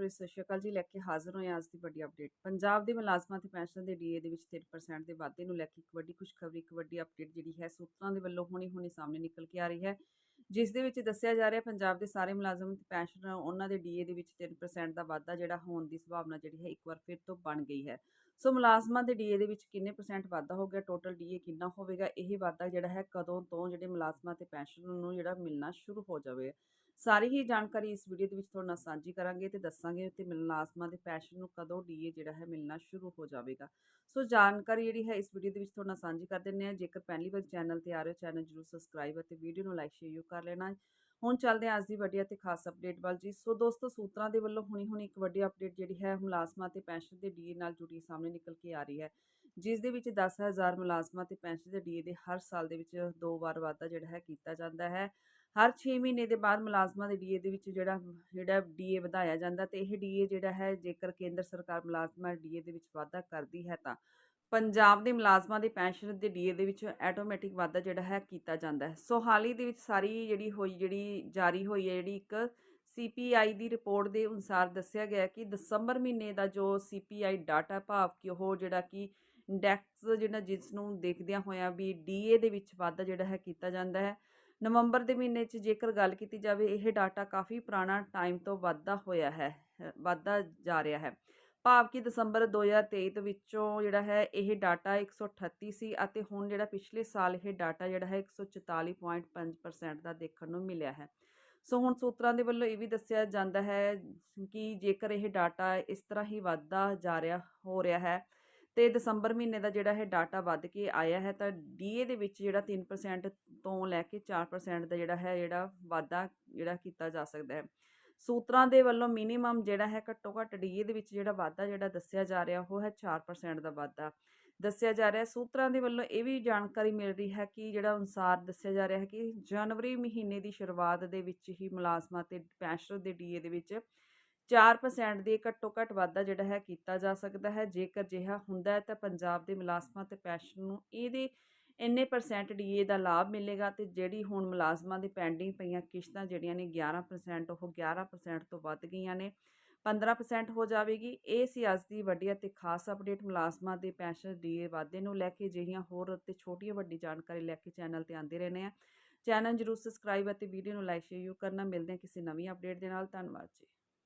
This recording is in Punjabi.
ਪਿਆਰੀ ਸਤਿ ਸ਼੍ਰੀ ਅਕਾਲ ਜੀ ਲੈ ਕੇ ਹਾਜ਼ਰ ਹੋਏ ਅੱਜ ਦੀ ਵੱਡੀ ਅਪਡੇਟ ਪੰਜਾਬ ਦੇ ਮੁਲਾਜ਼ਮਾਂ ਤੇ ਪੈਨਸ਼ਨ ਦੇ ਡੀਏ ਦੇ ਵਿੱਚ 3% ਦੇ ਵਾਧੇ ਨੂੰ ਲੈ ਕੇ ਇੱਕ ਵੱਡੀ ਖੁਸ਼ਖਬਰੀ, ਇੱਕ ਵੱਡੀ ਅਪਡੇਟ ਜਿਹੜੀ ਹੈ ਸੂਤਰਾਂ ਦੇ ਵੱਲੋਂ ਹੁਣੀ ਹੁਣੀ ਸਾਹਮਣੇ ਨਿਕਲ ਕੇ ਆ ਰਹੀ ਹੈ। ਜਿਸ ਦੇ ਵਿੱਚ ਦੱਸਿਆ ਜਾ ਰਿਹਾ, ਪੰਜਾਬ ਦੇ ਸਾਰੇ ਮੁਲਾਜ਼ਮ ਤੇ ਪੈਨਸ਼ਨ ਉਹਨਾਂ ਦੇ ਡੀਏ ਦੇ ਵਿੱਚ 3% ਦਾ ਵਾਧਾ ਜਿਹੜਾ ਹੋਣ ਦੀ ਸੰਭਾਵਨਾ ਜਿਹੜੀ ਹੈ ਇੱਕ ਵਾਰ ਫਿਰ ਤੋਂ ਬਣ ਗਈ ਹੈ। ਸੋ ਮੁਲਾਜ਼ਮਾਂ ਦੇ ਡੀਏ ਦੇ ਵਿੱਚ ਕਿੰਨੇ ਪਰਸੈਂਟ ਵਾਧਾ ਹੋ ਗਿਆ ਟੋਟਲ ਡੀਏ ਕਿੰਨਾ ਹੋਵੇਗਾ, ਇਹ ਵਾਧਾ ਜਿਹੜਾ ਹੈ ਕਦੋਂ ਤੋਂ ਜਿਹੜੇ ਮੁਲਾਜ਼ਮਾਂ ਤੇ ਪੈਨਸ਼ਨ ਨੂੰ ਜਿਹੜਾ ਮਿਲਣਾ ਸ਼ੁਰੂ ਹੋ ਜਾਵੇ। ਸਾਰੀ ਹੀ ਜਾਣਕਾਰੀ ਇਸ ਵੀਡੀਓ ਦੇ ਵਿੱਚ ਤੁਹਾਡੇ ਨਾਲ ਸਾਂਝੀ ਕਰਾਂਗੇ ਤੇ ਦੱਸਾਂਗੇ ਤੇ ਮੁਲਾਜ਼ਮਾਂ ਦੇ ਪੈਨਸ਼ਨ ਨੂੰ ਕਦੋਂ ਡੀਏ ਜਿਹੜਾ ਹੈ ਮਿਲਣਾ ਸ਼ੁਰੂ ਹੋ ਜਾਵੇਗਾ। ਸੋ ਜਾਣਕਾਰੀ ਜਿਹੜੀ ਹੈ ਇਸ ਵੀਡੀਓ ਦੇ ਵਿੱਚ ਤੁਹਾਡੇ ਨਾਲ ਸਾਂਝੀ ਕਰ ਦਿੰਦੇ ਹਾਂ। ਜੇਕਰ ਪਹਿਲੀ ਵਾਰ ਚੈਨਲ ਤੇ ਆ ਰਹੇ ਹੋ, ਚੈਨਲ ਜਰੂਰ ਸਬਸਕ੍ਰਾਈਬ ਅਤੇ ਵੀਡੀਓ ਨੂੰ ਲਾਈਕ ਸ਼ੇਅਰ ਕਰ ਲੈਣਾ। ਹੁਣ ਚੱਲਦੇ ਹਾਂ ਅੱਜ ਦੀ ਵੱਡੀ ਅਤੇ ਖਾਸ ਅਪਡੇਟ ਵੱਲ ਜੀ। ਸੋ ਦੋਸਤੋ, ਸੂਤਰਾਂ ਦੇ ਵੱਲੋਂ ਹੁਣੀ ਹੁਣੀ ਇੱਕ ਵੱਡੀ ਅਪਡੇਟ ਜਿਹੜੀ ਹੈ ਮੁਲਾਜ਼ਮਾਂ ਤੇ ਪੈਨਸ਼ਨ ਦੇ ਡੀਏ ਨਾਲ ਜੁੜੀ ਸਾਹਮਣੇ ਨਿਕਲ ਕੇ ਆ ਰਹੀ ਹੈ। ਜਿਸ ਦੇ ਵਿੱਚ 10000 ਮੁਲਾਜ਼ਮਾਂ ਤੇ ਪੈਨਸ਼ਨ ਦੇ ਡੀਏ ਦੇ ਹਰ ਸਾਲ ਦੇ ਵਿੱਚ ਦੋ ਵਾਰ ਵਾਧਾ ਜਿਹੜਾ ਹੈ ਕੀਤਾ ਜਾਂਦਾ ਹੈ। ਹਰ 6 ਮਹੀਨੇ ਦੇ ਬਾਅਦ ਮੁਲਾਜ਼ਮਾਂ ਦੇ ਡੀਏ ਦੇ ਵਿੱਚ ਜਿਹੜਾ ਜਿਹੜਾ ਡੀਏ ਵਧਾਇਆ ਜਾਂਦਾ ਤੇ ਇਹ ਡੀਏ ਜਿਹੜਾ ਹੈ ਜੇਕਰ ਕੇਂਦਰ ਸਰਕਾਰ ਮੁਲਾਜ਼ਮਾਂ ਡੀਏ ਦੇ ਵਿੱਚ ਵਾਧਾ ਕਰਦੀ ਹੈ ਤਾਂ ਪੰਜਾਬ ਦੇ ਮੁਲਾਜ਼ਮਾਂ ਦੇ ਪੈਨਸ਼ਨ ਦੇ ਡੀਏ ਦੇ ਵਿੱਚ ਆਟੋਮੈਟਿਕ ਵਾਧਾ ਜਿਹੜਾ ਹੈ ਕੀਤਾ ਜਾਂਦਾ ਹੈ। ਸੋ ਹਾਲ ਹੀ ਦੇ ਵਿੱਚ ਸਾਰੀ ਜਿਹੜੀ ਹੋਈ, ਜਿਹੜੀ ਜਾਰੀ ਹੋਈ ਹੈ ਜਿਹੜੀ ਇੱਕ ਸੀਪੀਆਈ ਦੀ ਰਿਪੋਰਟ ਦੇ ਅਨੁਸਾਰ ਦੱਸਿਆ ਗਿਆ ਕਿ ਦਸੰਬਰ ਮਹੀਨੇ ਦਾ ਜੋ ਸੀਪੀਆਈ ਡਾਟਾ ਭਾਵ ਕਿ ਉਹ ਜਿਹੜਾ ਕਿ ਇੰਡੈਕਸ ਜਿਹੜਾ ਜਿਸ ਨੂੰ ਦੇਖਦਿਆਂ ਹੋਇਆਂ ਵੀ ਡੀਏ ਦੇ ਵਿੱਚ ਵਾਧਾ ਜਿਹੜਾ ਹੈ ਕੀਤਾ ਜਾਂਦਾ ਹੈ। ਨਵੰਬਰ ਦੇ ਮਹੀਨੇ 'ਚ ਜੇਕਰ ਗੱਲ ਕੀਤੀ ਜਾਵੇ, ਇਹ ਡਾਟਾ ਕਾਫੀ ਪੁਰਾਣਾ ਟਾਈਮ ਤੋਂ ਵੱਧਦਾ ਹੋਇਆ ਹੈ ਵੱਧਦਾ ਜਾ ਰਿਹਾ ਹੈ। ਭਾਵ ਕਿ ਦਸੰਬਰ 2023 ਦੇ ਵਿੱਚੋਂ ਜਿਹੜਾ ਹੈ, ਇਹ ਡਾਟਾ 138 ਸੀ ਅਤੇ ਹੁਣ ਜਿਹੜਾ ਪਿਛਲੇ ਸਾਲ ਇਹ ਡਾਟਾ ਜਿਹੜਾ ਹੈ 144.5% ਦਾ ਦੇਖਣ ਨੂੰ ਮਿਲਿਆ ਹੈ। ਸੋ ਹੁਣ ਸੂਤਰਾਂ ਦੇ ਵੱਲੋਂ ਇਹ ਵੀ ਦੱਸਿਆ ਜਾਂਦਾ ਹੈ ਕਿ ਜੇਕਰ ਇਹ ਡਾਟਾ ਇਸ ਤਰ੍ਹਾਂ ਹੀ ਵੱਧਦਾ ਜਾ ਰਿਹਾ, ਹੋ ਰਿਹਾ ਹੈ ਤੇ ਦਸੰਬਰ ਮਹੀਨੇ ਦਾ ਜਿਹੜਾ ਹੈ ਡਾਟਾ ਵੱਧ ਕੇ ਆਇਆ ਹੈ, ਤਾਂ ਡੀਏ ਦੇ ਵਿੱਚ ਜਿਹੜਾ 3% ਤੋਂ ਲੈ ਕੇ 4% ਦਾ ਜਿਹੜਾ ਹੈ, ਜਿਹੜਾ ਵਾਧਾ ਜਿਹੜਾ ਕੀਤਾ ਜਾ ਸਕਦਾ ਹੈ। ਸੂਤਰਾਂ ਦੇ ਵੱਲੋਂ ਮਿਨੀਮਮ ਜਿਹੜਾ ਹੈ, ਘੱਟੋ ਘੱਟ ਡੀਏ ਦੇ ਵਿੱਚ ਜਿਹੜਾ ਵਾਧਾ ਜਿਹੜਾ ਦੱਸਿਆ ਜਾ ਰਿਹਾ, ਉਹ ਹੈ 4% ਦਾ ਵਾਧਾ ਦੱਸਿਆ ਜਾ ਰਿਹਾ। ਸੂਤਰਾਂ ਦੇ ਵੱਲੋਂ ਇਹ ਵੀ ਜਾਣਕਾਰੀ ਮਿਲ ਰਹੀ ਹੈ ਕਿ ਜਿਹੜਾ ਅਨੁਸਾਰ ਦੱਸਿਆ ਜਾ ਰਿਹਾ ਹੈ ਕਿ ਜਨਵਰੀ ਮਹੀਨੇ ਦੀ ਸ਼ੁਰੂਆਤ ਦੇ ਵਿੱਚ ਹੀ ਮੁਲਾਜ਼ਮਾਂ ਤੇ ਪੈਨਸ਼ਨ ਦੇ ਡੀਏ ਦੇ ਵਿੱਚ 4% ਦੇ ਘੱਟੋ ਘੱਟ ਵਾਧਾ ਜਿਹੜਾ ਹੈ ਕੀਤਾ ਜਾ ਸਕਦਾ ਹੈ। ਜੇਕਰ ਜਿਹਾ ਹੁੰਦਾ ਹੈ ਤਾਂ ਪੰਜਾਬ ਦੇ ਮੁਲਾਜ਼ਮਾਂ ਤੇ ਪੈਨਸ਼ਨ ਨੂੰ ਇਹਦੇ ਇੰਨੇ ਪਰਸੈਂਟ ਡੀਏ ਦਾ ਲਾਭ ਮਿਲੇਗਾ ਤੇ ਜਿਹੜੀ ਹੁਣ ਮੁਲਾਜ਼ਮਾਂ ਦੀ ਪੈਂਡਿੰਗ ਪਈਆਂ ਕਿਸ਼ਤਾਂ ਜਿਹੜੀਆਂ ਨੇ 11% ਉਹ 11% ਤੋਂ ਵੱਧ ਗਈਆਂ ਨੇ 15% ਹੋ ਜਾਵੇਗੀ। ਇਹ ਸੀ ਅੱਜ ਦੀ ਵੱਡੀ ਅਤੇ ਖਾਸ ਅਪਡੇਟ ਮੁਲਾਜ਼ਮਾਂ ਦੇ ਪੈਨਸ਼ਨ ਡੀਏ ਵਾਧੇ ਨੂੰ ਲੈ ਕੇ। ਜਿਹੜੀਆਂ ਹੋਰ ਅਤੇ ਛੋਟੀਆਂ ਵੱਡੀ ਜਾਣਕਾਰੀ ਲੈ ਕੇ ਚੈਨਲ ਤੇ ਆਉਂਦੇ ਰਹਿੰਦੇ ਆ ਚੈਨਲ ਜਰੂਰ ਸਬਸਕ੍ਰਾਈਬ ਅਤੇ ਵੀਡੀਓ ਨੂੰ ਲਾਈਕ ਸ਼ੇਅਰ ਕਰਨਾ। ਮਿਲਦੇ ਆ ਕਿਸੇ ਨਵੀਂ ਅਪਡੇਟ ਦੇ ਨਾਲ। ਧੰਨਵਾਦ ਜੀ।